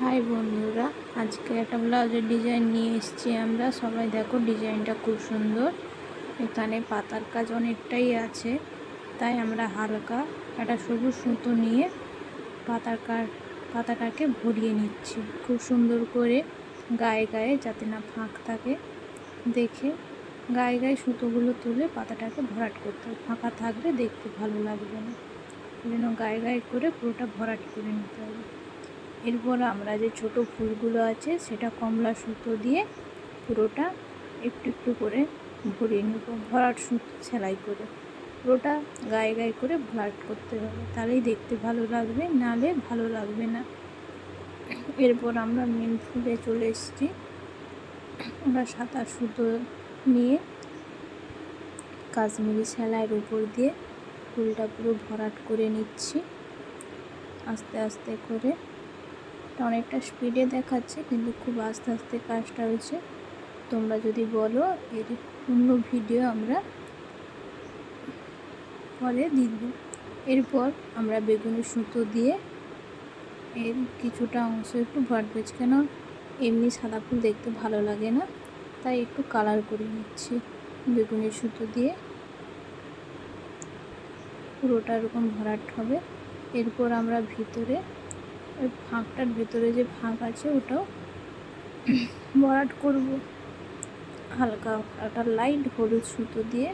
High বন্ধুরা, আজকে একটা ব্লাউজের ডিজাইন নিয়ে এসেছি আমরা। সবাই দেখো ডিজাইনটা খুব সুন্দর। এখানে পাতার কাজ অনেকটাই আছে, তাই আমরা হালকা একটা সবুজ সুতো নিয়ে পাতার কাজ পাতাটাকে ভরিয়ে নিচ্ছি। খুব সুন্দর করে গায়ে গায়ে যাতে না ফাঁক থাকে। দেখে গায়ে গায়ে সুতোগুলো তুলে পাতাটাকে ভরাট করতে হবে। ফাঁকা থাকলে দেখতে ভালো লাগবে না। জন্য গায়ে গায়ে করে পুরোটা ভরাট করে নিতে হবে। এরপর আমরা যে ছোট ফুলগুলো আছে, সেটা কমলা সুতো দিয়ে পুরোটা একটু একটু করে ভরিয়ে নেব। ভরাট সুতো সেলাই করে। পুরোটা গায়ে গায়ে করে ভরাট করতে হবে। তাহলেই দেখতে ভালো লাগবে, নালে ভালো লাগবে না। এরপর আমরা মেন ফুলে চলে এসেছি। আমরা সাদা সুতো নিয়ে কাশ্মীরি সেলাইয়ের উপর দিয়ে ফুলটা পুরো ভরাট করে নিচ্ছি। আস্তে আস্তে করে অনেকটা স্পিডে দেখাচ্ছে, কিন্তু খুব আস্তে আস্তে কাজটা হয়েছে। তোমরা যদি বলো, এর অন্য ভিডিও আমরা পরে দিব এরপর আমরা বেগুনি সুতো দিয়ে এর কিছুটা অংশ একটু পেয়েছি কেন এমনি সাদা ফুল দেখতে ভালো লাগে না, তাই একটু কালার করে নিচ্ছি বেগুনি সুতো দিয়ে। পুরোটা এরকম ভরাট হবে। এরপর আমরা ভিতরে ওই ফাঁকটার ভেতরে যে ফাঁক আছে ওটাও ভরাট করব। হালকা একটা লাইট হলুদ সুতো দিয়ে।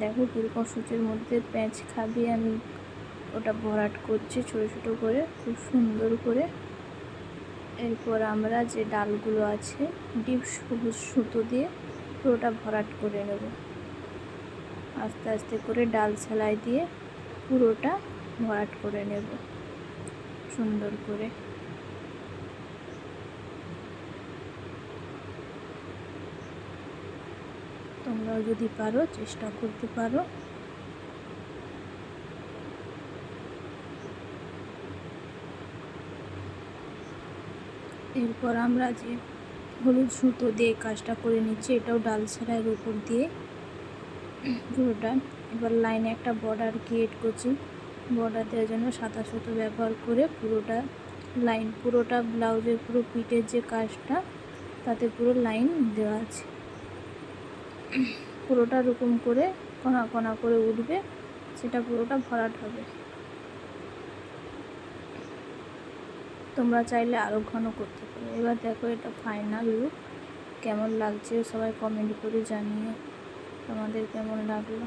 দেখো কীরকম সুচের মধ্যে প্যাঁচ খাবি আমি। ওটা ভরাট করছি ছোটো ছোটো করে, খুব সুন্দর করে। এরপর আমরা যে ডালগুলো আছে, ডিপ সবুজ সুতো দিয়ে পুরোটা ভরাট করে নেব। আস্তে আস্তে করে ডাল সেলাই দিয়ে পুরোটা ভরাট করে নেব। সুন্দর করে। তোমরাও যদি পারো, চেষ্টা করতে পারো। এরপর আমরা যে হলুদ সুতো দিয়ে কাজটা করে নিচ্ছি, এটাও ডাল সেলাইয়ের উপর দিয়ে। পুরোটা। এবার লাইনে একটা বর্ডার ক্রিয়েট করছি। বর্ডার দেওয়ার জন্য সাদা সুতো ব্যবহার করে পুরোটা লাইন পুরোটা ব্লাউজের পুরো পিঠের যে কাজটা, তাতে পুরো লাইন দেওয়া আছে। পুরোটা রকম করে কণা কণা করে উঠবে, সেটা পুরোটা ভরাট হবে। তোমরা চাইলে আরও ঘন করতে পারো। এবার দেখো এটা ফাইনাল লুক কেমন লাগছে? সবাই কমেন্ট করে জানিয়ে তোমাদের কেমন লাগল?